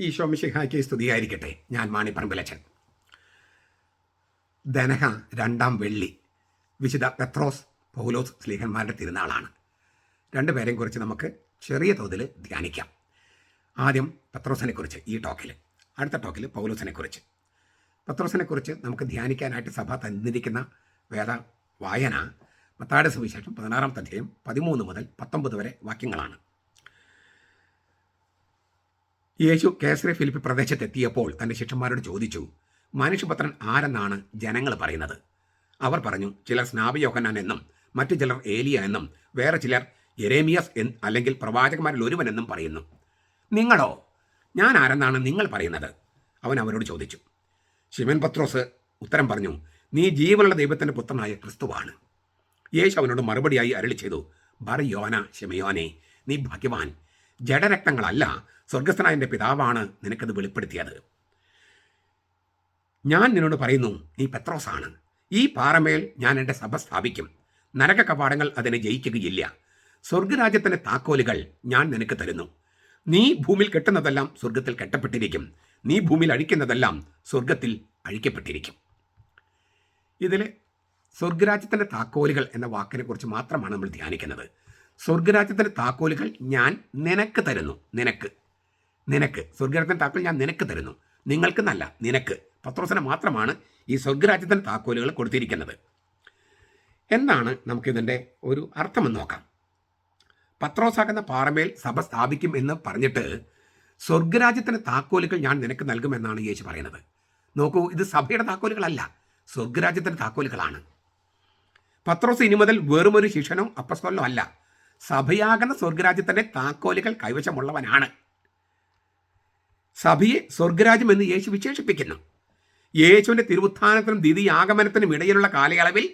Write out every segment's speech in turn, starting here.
ഈശോ മിശിഹായ്ക്ക് സ്തുതിയായിരിക്കട്ടെ. ഞാൻ മാണിപ്പറമ്പിലച്ചൻ ധനഹ രണ്ടാം വെള്ളി. വിശുദ്ധ പെത്രോസ് പൗലോസ് സ്ലീഹന്മാരുടെ തിരുനാളാണ്. രണ്ടുപേരെയും കുറിച്ച് നമുക്ക് ചെറിയ തോതിൽ ധ്യാനിക്കാം. ആദ്യം പത്രോസിനെ കുറിച്ച് ഈ ടോക്കിൽ അടുത്ത ടോക്കിൽ പൗലോസിനെ കുറിച്ച്. പത്രോസിനെ കുറിച്ച് നമുക്ക് ധ്യാനിക്കാനായിട്ട് സഭ തന്നിരിക്കുന്ന വേദ വായന മത്താട സുവിശേഷം പതിനാറാം അധ്യായം പതിമൂന്ന് മുതൽ പത്തൊമ്പത് വരെ വാക്യങ്ങളാണ്. യേശു കേസരി ഫിലിപ്പ് പ്രദേശത്തെത്തിയപ്പോൾ തന്റെ ശിഷ്യന്മാരോട് ചോദിച്ചു മനുഷ്യപുത്രൻ ആരെന്നാണ് ജനങ്ങൾ പറയുന്നത്? അവർ പറഞ്ഞു ചിലർ സ്നാപയോഹനാൻ എന്നും മറ്റു ചിലർ ഏലിയ എന്നും വേറെ ചിലർ എരേമിയസ് എന്ന് അല്ലെങ്കിൽ പ്രവാചകന്മാരിൽ ഒരുവനെന്നും പറയുന്നു. നിങ്ങളോ? ഞാൻ ആരെന്നാണ് നിങ്ങൾ പറയുന്നത്? അവൻ അവരോട് ചോദിച്ചു ശിവൻ പത്രോസ് ഉത്തരം പറഞ്ഞു നീ ജീവനുള്ള ദൈവത്തിന്റെ പുത്രനായ ക്രിസ്തുവാണ്. യേശു അവനോട് മറുപടിയായി അരളി ചെയ്തു ബർ യോന ശിമയോനെ നീ ഭാഗ്യവാൻ. ജഡരക്തങ്ങളല്ല സ്വർഗസ്ഥനായ എന്റെ പിതാവാണ് നിനക്കത് വെളിപ്പെടുത്തിയത്. ഞാൻ നിന്നോട് പറയുന്നു നീ പെത്രോസാണ്. ഈ പാറമേൽ ഞാൻ എന്റെ സഭ സ്ഥാപിക്കും. നരക കവാടങ്ങൾ അതിനെ ജയിക്കുകയില്ല. സ്വർഗരാജ്യത്തിന്റെ താക്കോലുകൾ ഞാൻ നിനക്ക് തരുന്നു. നീ ഭൂമിയിൽ കെട്ടുന്നതെല്ലാം സ്വർഗത്തിൽ കെട്ടപ്പെട്ടിരിക്കും. നീ ഭൂമിയിൽ അഴിക്കുന്നതെല്ലാം സ്വർഗത്തിൽ അഴിക്കപ്പെട്ടിരിക്കും. ഇതിൽ സ്വർഗരാജ്യത്തിന്റെ താക്കോലുകൾ എന്ന വാക്കിനെക്കുറിച്ച് മാത്രമാണ് നമ്മൾ ധ്യാനിക്കുന്നത്. സ്വർഗരാജ്യത്തിന്റെ താക്കോലുകൾ ഞാൻ നിനക്ക് തരുന്നു. നിനക്ക്. നിനക്ക്. സ്വർഗരാജ്യത്തിന്റെ താക്കോൽ ഞാൻ നിനക്ക് തരുന്നു. നിങ്ങൾക്ക് നല്ല നിനക്ക്. പത്രോസിന് മാത്രമാണ് ഈ സ്വർഗരാജ്യത്തിന്റെ താക്കോലുകൾ കൊടുത്തിരിക്കുന്നത്. എന്താണ് നമുക്കിതിന്റെ ഒരു അർത്ഥമെന്ന് നോക്കാം. പത്രോസാകുന്ന പാറമേൽ സഭ സ്ഥാപിക്കും എന്ന് പറഞ്ഞിട്ട് സ്വർഗരാജ്യത്തിന്റെ താക്കോലുകൾ ഞാൻ നിനക്ക് നൽകുമെന്നാണ് യേശു പറയുന്നത്. നോക്കൂ ഇത് സഭയുടെ താക്കോലുകളല്ല സ്വർഗരാജ്യത്തിന്റെ താക്കോലുകളാണ്. പത്രോസ് ഇനി മുതൽ വെറുമൊരു ശിഷ്യനോ അപ്പസ്തോലോ അല്ല. സഭയാകുന്ന സ്വർഗരാജ്യത്തിന്റെ താക്കോലുകൾ കൈവശമുള്ളവനാണ്. സഭയെ സ്വർഗരാജ്യം എന്ന് യേശു വിശേഷിപ്പിക്കുന്നു. യേശുവിന്റെ തിരുവുത്ഥാനത്തിനും ദിതി ആഗമനത്തിനും ഇടയിലുള്ള കാലയളവിൽ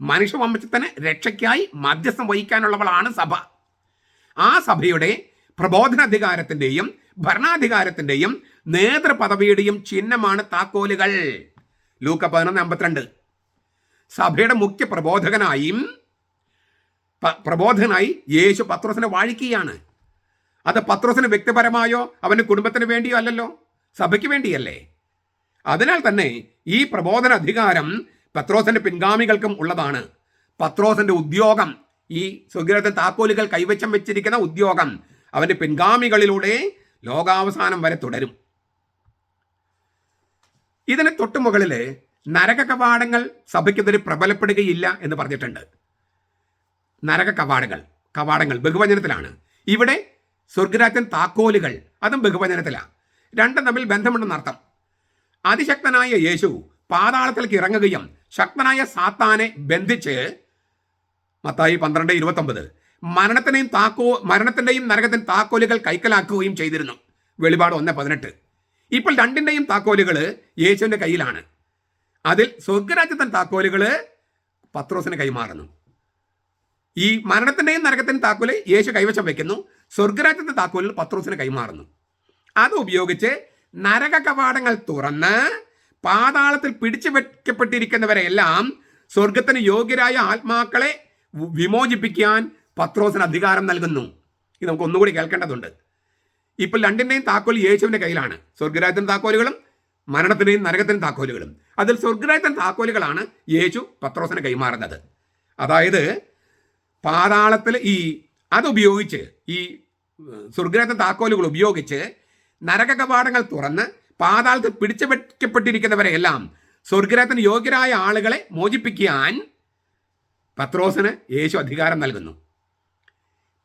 മനുഷ്യവംശത്തിന് രക്ഷയ്ക്കായി മധ്യസ്ഥം വഹിക്കാനുള്ളവളാണ് സഭ. ആ സഭയുടെ പ്രബോധനാധികാരത്തിന്റെയും ഭരണാധികാരത്തിന്റെയും നേതൃപദവിയുടെയും ചിഹ്നമാണ് താക്കോലുകൾ. ലൂക്ക പതിനൊന്ന് അമ്പത്തിരണ്ട്. സഭയുടെ മുഖ്യ പ്രബോധകനായും പ്രബോധനായി യേശു പത്രോസിനെ വാഴിക്കുകയാണ്. അത് പത്രോസിന് വ്യക്തിപരമായോ അവന്റെ കുടുംബത്തിന് വേണ്ടിയോ അല്ലല്ലോ? സഭയ്ക്ക് വേണ്ടിയല്ലേ? അതിനാൽ തന്നെ ഈ പ്രബോധന അധികാരം പത്രോസിന്റെ പിൻഗാമികൾക്കും ഉള്ളതാണ്. പത്രോസിന്റെ ഉദ്യോഗം ഈ സുഗ്രഹത്തെ താക്കോലുകൾ കൈവശം വെച്ചിരിക്കുന്ന ഉദ്യോഗം അവന്റെ പിൻഗാമികളിലൂടെ ലോകാവസാനം വരെ തുടരും. ഇതിന് തൊട്ടു മുകളിൽ നരക കവാടങ്ങൾ സഭയ്ക്കെതിരെ പ്രബലപ്പെടുകയില്ല എന്ന് പറഞ്ഞിട്ടുണ്ട്. നരക കവാടങ്ങൾ കവാടങ്ങൾ ബഹുവചനത്തിലാണ്. ഇവിടെ സ്വർഗരാജ്യൻ താക്കോലുകൾ. അതും ബഹുവചനത്തിലാണ് രണ്ടും തമ്മിൽ ബന്ധമുണ്ടെന്നർത്ഥം അതിശക്തനായ യേശു പാതാളത്തിലേക്ക് ഇറങ്ങുകയും ശക്തനായ സാത്താനെ ബന്ധിച്ച് മത്തായി പന്ത്രണ്ട് ഇരുപത്തൊമ്പത് മരണത്തിനെയും താക്കോ മരണത്തിന്റെയും നരകത്തിന്റെ താക്കോലുകൾ കൈക്കലാക്കുകയും ചെയ്തിരുന്നു. വെളിപാട് ഒന്ന് പതിനെട്ട്. ഇപ്പോൾ രണ്ടിന്റെയും താക്കോലുകൾ യേശുവിന്റെ കയ്യിലാണ്. അതിൽ സ്വർഗരാജ്യത്തിന്റെ താക്കോലുകൾ പത്രോസിന് കൈമാറുന്നു ഈ മരണത്തിന്റെയും നരകത്തിന്റെ താക്കോൽ യേശു കൈവശം വയ്ക്കുന്നു സ്വർഗരാജ്യത്തെ താക്കോലിൽ പത്രോസിന് കൈമാറുന്നു. അത് ഉപയോഗിച്ച് നരക കവാടങ്ങൾ തുറന്ന് പാതാളത്തിൽ പിടിച്ചു വെക്കപ്പെട്ടിരിക്കുന്നവരെല്ലാം സ്വർഗത്തിന് യോഗ്യരായ ആത്മാക്കളെ വിമോചിപ്പിക്കാൻ പത്രോസിന് അധികാരം നൽകുന്നു. ഇത് നമുക്ക് ഒന്നുകൂടി കേൾക്കേണ്ടതുണ്ട്. ഇപ്പോൾ രണ്ടിന്റെയും താക്കോൽ യേശുവിന്റെ കയ്യിലാണ്. സ്വർഗരാജ്യത്തിന്റെ താക്കോലുകളും മരണത്തിന്റെയും നരകത്തിന്റെ താക്കോലുകളും. അതിൽ സ്വർഗരാജ്യത്തിന്റെ താക്കോലുകളാണ് യേശു പത്രോസിന് കൈമാറുന്നത്. അതായത് പാതാളത്തിൽ ഈ അതുപയോഗിച്ച് ഈ സ്വർഗത്തെ താക്കോലുകൾ ഉപയോഗിച്ച് നരക കവാടങ്ങൾ തുറന്ന് പാതാളത്തിൽ പിടിച്ചു വെക്കപ്പെട്ടിരിക്കുന്നവരെയെല്ലാം സ്വർഗത്തിന് യോഗ്യരായ ആളുകളെ മോചിപ്പിക്കാൻ പത്രോസിന് യേശു അധികാരം നൽകുന്നു.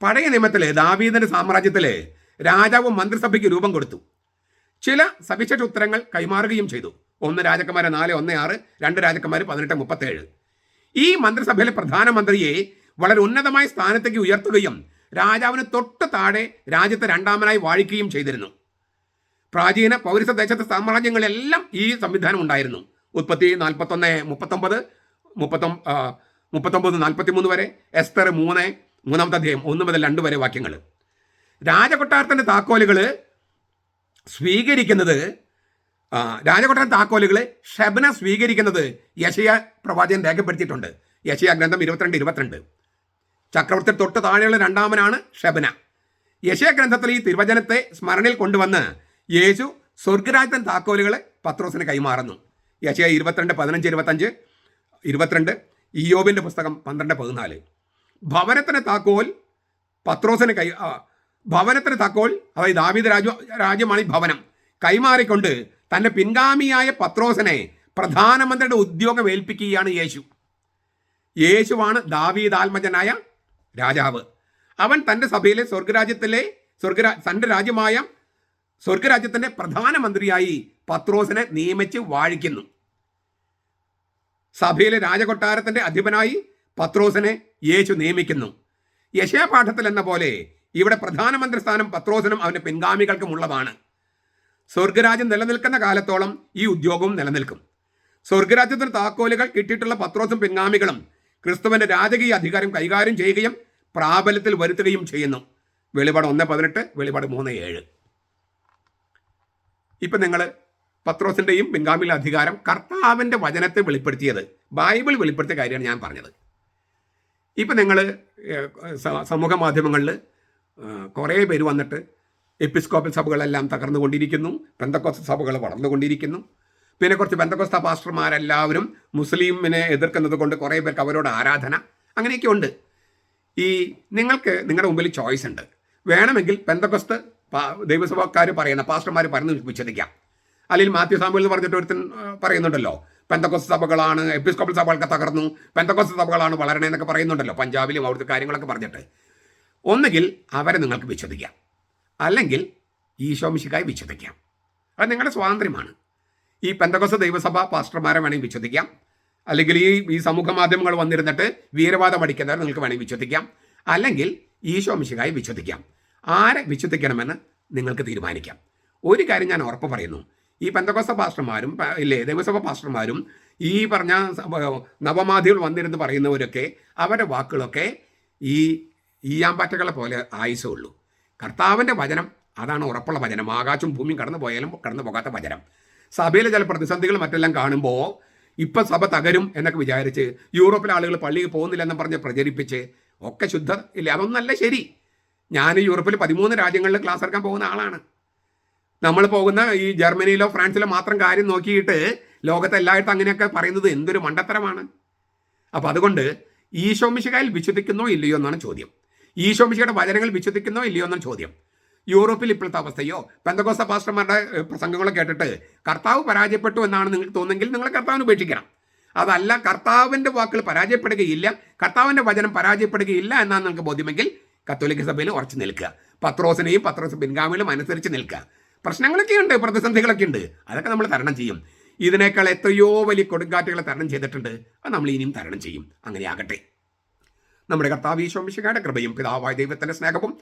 പഴയ നിയമത്തിൽ ദാവീദിന്റെ സാമ്രാജ്യത്തിൽ രാജാവ് മന്ത്രിസഭയ്ക്ക് രൂപം കൊടുത്തു. ചില സവിശേഷ ഉത്തരങ്ങൾ കൈമാറുകയും ചെയ്തു. ഒന്ന് രാജകുമാരൻ നാല് ഒന്ന് ആറ് രണ്ട് രാജകുമാർ പതിനെട്ട് മുപ്പത്തേഴ്. ഈ മന്ത്രിസഭയിലെ പ്രധാനമന്ത്രിയെ വളരെ ഉന്നതമായ സ്ഥാനത്തേക്ക് ഉയർത്തുകയും രാജാവിന് തൊട്ട് താഴെ രാജ്യത്തെ രണ്ടാമനായി വാഴിക്കുകയും ചെയ്തിരുന്നു. പ്രാചീന പൗരസ്ത്യ ദേശത്തെ സാമ്രാജ്യങ്ങളെല്ലാം ഈ സംവിധാനം ഉണ്ടായിരുന്നു. ഉത്പത്തി നാൽപ്പത്തൊന്ന് മുപ്പത്തൊമ്പത് മുപ്പത്തൊമ്പ മുപ്പത്തൊമ്പത് നാൽപ്പത്തി മൂന്ന് വരെ എസ്തർ മൂന്ന് മൂന്നാമത്തെ അധ്യായം ഒന്ന് മുതൽ രണ്ട് വരെ വാക്യങ്ങൾ. രാജകൊട്ടാരത്തിന്റെ താക്കോലുകൾ സ്വീകരിക്കുന്നത് രാജകൊട്ടാര താക്കോലുകൾ ഷെബന സ്വീകരിക്കുന്നത് യശയ പ്രവാചകൻ രേഖപ്പെടുത്തിയിട്ടുണ്ട്. യശയ ഗ്രന്ഥം ഇരുപത്തിരണ്ട് ഇരുപത്തിരണ്ട്. ചക്രവർത്തി തൊട്ട് താഴെയുള്ള രണ്ടാമനാണ് ഷബന. യശയ ഗ്രന്ഥത്തിൽ ഈ തിരുവചനത്തെ സ്മരണയിൽ കൊണ്ടുവന്ന് യേശു സ്വർഗരാജ്യൻ താക്കോലുകൾ പത്രോസിന് കൈമാറുന്നു. യശയ ഇരുപത്തിരണ്ട് പതിനഞ്ച് ഇരുപത്തഞ്ച് ഇരുപത്തിരണ്ട് ഇയോബിന്റെ പുസ്തകം പന്ത്രണ്ട് പതിനാല്. ഭവനത്തിന് താക്കോൽ പത്രോസിന് കൈ ഭവനത്തിന് താക്കോൽ അതായത് ദാവീദ് രാജ രാജ്യമാണ് ഈ ഭവനം. കൈമാറിക്കൊണ്ട് തന്റെ പിൻഗാമിയായ പത്രോസിനെ പ്രധാനമന്ത്രിയുടെ ഉദ്യോഗം ഏൽപ്പിക്കുകയാണ് യേശു. യേശുവാണ് ദാവീദാത്മജനായ രാജാവ്. അവൻ തന്റെ സഭയിലെ സ്വർഗരാജ്യത്തിലെ സ്വർഗരാ തന്റെ രാജ്യമായ സ്വർഗരാജ്യത്തിന്റെ പ്രധാനമന്ത്രിയായി പത്രോസിനെ നിയമിച്ച് വാഴിക്കുന്നു. സഭയിലെ രാജകൊട്ടാരത്തിന്റെ അധിപനായി പത്രോസിനെ യേശു നിയമിക്കുന്നു. യശയപാഠത്തിൽ എന്ന പോലെ ഇവിടെ പ്രധാനമന്ത്രി സ്ഥാനം പത്രോസിനും അവന്റെ പിൻഗാമികൾക്കും ഉള്ളതാണ്. സ്വർഗരാജ്യം നിലനിൽക്കുന്ന കാലത്തോളം ഈ ഉദ്യോഗവും നിലനിൽക്കും. സ്വർഗരാജ്യത്തിന് താക്കോലുകൾ കിട്ടിയിട്ടുള്ള പത്രോസും പിൻഗാമികളും ക്രിസ്തുവിന്റെ രാജകീയ അധികാരം കൈകാര്യം ചെയ്യുകയും പ്രാബല്യത്തിൽ വരുത്തുകയും ചെയ്യുന്നു. വെളിപാട് ഒന്ന് പതിനെട്ട് വെളിപാട് മൂന്ന് ഏഴ്. ഇപ്പം നിങ്ങൾ പത്രോസിന്റെയും ബംഗാമിലെ അധികാരം കർത്താവിന്റെ വചനത്തെ വെളിപ്പെടുത്തിയത് ബൈബിൾ വെളിപ്പെടുത്തിയ കാര്യമാണ് ഞാൻ പറഞ്ഞത്. ഇപ്പം നിങ്ങൾ സമൂഹ മാധ്യമങ്ങളിൽ കുറേ പേര് വന്നിട്ട് എപ്പിസ്കോപ്പൽ സഭകളെല്ലാം തകർന്നുകൊണ്ടിരിക്കുന്നു പെന്തക്കോസ് സഭകൾ വളർന്നുകൊണ്ടിരിക്കുന്നു. പിന്നെ കുറച്ച് പെന്തക്കോസ്ത പാസ്റ്റർമാരെല്ലാവരും മുസ്ലിമിനെ എതിർക്കുന്നത് കൊണ്ട് കുറേ പേർക്ക് അവരോട് ആരാധന അങ്ങനെയൊക്കെ ഉണ്ട്. ഈ നിങ്ങൾക്ക് നിങ്ങളുടെ മുമ്പിൽ ചോയ്സ് ഉണ്ട്. വേണമെങ്കിൽ പെന്തക്കൊസ്ത് ദൈവസഭക്കാർ പറയുന്ന പാസ്റ്റർമാർ പറയുന്നത് വിച്ഛേദിക്കാം അല്ലെങ്കിൽ മാത്യു സാമ്പിൾ എന്ന് പറഞ്ഞിട്ട് ഒരുത്തൻ പറയുന്നുണ്ടല്ലോ. പെന്തക്കൊസ് സഭകളാണ് എപ്പിസ്കോപ്പൽ സഭകളൊക്കെ തകർന്നു പെന്തക്കൊസ് സഭകളാണ് വളരണേ എന്നൊക്കെ പറയുന്നുണ്ടല്ലോ പഞ്ചാബിലും അവിടുത്തെ കാര്യങ്ങളൊക്കെ പറഞ്ഞിട്ട്. ഒന്നുകിൽ അവരെ നിങ്ങൾക്ക് വിച്ഛേദിക്കാം അല്ലെങ്കിൽ ഈശോമിശിക്കായി വിച്ഛേദിക്കാം അത് നിങ്ങളുടെ സ്വാതന്ത്ര്യമാണ്. ഈ പെന്തകോസ ദൈവസഭ പാസ്റ്റർമാരെ വേണമെങ്കിൽ വിശ്വസിക്കാം. അല്ലെങ്കിൽ ഈ ഈ സമൂഹ മാധ്യമങ്ങൾ വന്നിരുന്നിട്ട് വീരവാദം അടിക്കുന്നവരെ നിങ്ങൾക്ക് വേണമെങ്കിൽ വിശ്വസിക്കാം. അല്ലെങ്കിൽ ഈശോ മിശിഹായി വിശ്വസിക്കാം. ആരെ വിശ്വസിക്കണമെന്ന് നിങ്ങൾക്ക് തീരുമാനിക്കാം. ഒരു കാര്യം ഞാൻ ഉറപ്പ് പറയുന്നു. ഈ പെന്തകോസ പാസ്റ്റർമാരും ഇല്ലേ ദൈവസഭ പാസ്റ്റർമാരും ഈ പറഞ്ഞ നവമാധികൾ വന്നിരുന്ന് പറയുന്നവരൊക്കെ അവരുടെ വാക്കുകളൊക്കെ ഈ ഈയാമ്പാറ്റകളെ പോലെ ആയുസമുള്ളൂ കർത്താവിന്റെ വചനം അതാണ് ഉറപ്പുള്ള വചനം. ആകാശവും ഭൂമിയും കടന്നു പോയാലും കടന്നു പോകാത്ത വചനം. സഭയിലെ ചില പ്രതിസന്ധികൾ മറ്റെല്ലാം കാണുമ്പോൾ ഇപ്പം സഭ തകരും എന്നൊക്കെ വിചാരിച്ച് യൂറോപ്പിലെ ആളുകൾ പള്ളിയിൽ പോകുന്നില്ല എന്ന് പറഞ്ഞ് പ്രചരിപ്പിച്ച് ഒക്കെ ശുദ്ധ ഇല്ല? അതൊന്നല്ല ശരി. ഞാൻ യൂറോപ്പിൽ പതിമൂന്ന് രാജ്യങ്ങളിൽ ക്ലാസ് എടുക്കാൻ പോകുന്ന ആളാണ്. നമ്മൾ പോകുന്ന ഈ ജർമ്മനിയിലോ ഫ്രാൻസിലോ മാത്രം കാര്യം നോക്കിയിട്ട് ലോകത്തെ എല്ലായിടത്തും അങ്ങനെയൊക്കെ പറയുന്നത് എന്തൊരു മണ്ടത്തരമാണ്. അപ്പം അതുകൊണ്ട് ഈശോമിശികായിൽ വിശ്വസിക്കുന്നോ ഇല്ലയോ എന്നാണ് ചോദ്യം. ഈശോമിശിയുടെ വചനങ്ങൾ വിശ്വസിക്കുന്നോ ഇല്ലയോ എന്നാണ് ചോദ്യം. യൂറോപ്പിൽ ഇപ്പോഴത്തെ അവസ്ഥയോ? പെന്തകോസ പാസ്റ്റർമാരുടെ പ്രസംഗങ്ങളെ കേട്ടിട്ട് കർത്താവ് പരാജയപ്പെട്ടു എന്നാണ് നിങ്ങൾക്ക് തോന്നുന്നെങ്കിൽ നിങ്ങൾ കർത്താവിന് ഉപേക്ഷിക്കണം. അതല്ല കർത്താവിന്റെ വാക്കുകൾ പരാജയപ്പെടുകയില്ല കർത്താവിന്റെ വചനം പരാജയപ്പെടുകയില്ല എന്നാണ് നിങ്ങൾക്ക് ബോധ്യമെങ്കിൽ കത്തോലിക്ക സഭയിൽ ഉറച്ചു നിൽക്കുക. പത്രോസിനെയും പത്രോസ് പിൻഗാമികളും അനുസരിച്ച് നിൽക്കുക. പ്രശ്നങ്ങളൊക്കെ ഉണ്ട് പ്രതിസന്ധികളൊക്കെ ഉണ്ട്. അതൊക്കെ നമ്മൾ തരണം ചെയ്യും. ഇതിനേക്കാൾ എത്രയോ വലിയ കൊടുങ്കാറ്റുകളെ തരണം ചെയ്തിട്ടുണ്ട്. അത് നമ്മൾ ഇനിയും തരണം ചെയ്യും. അങ്ങനെ ആകട്ടെ. നമ്മുടെ കർത്താവ് ഈശോമിശികയുടെ കൃപയും പിതാവായ ദൈവത്തിന്റെ സ്നേഹവും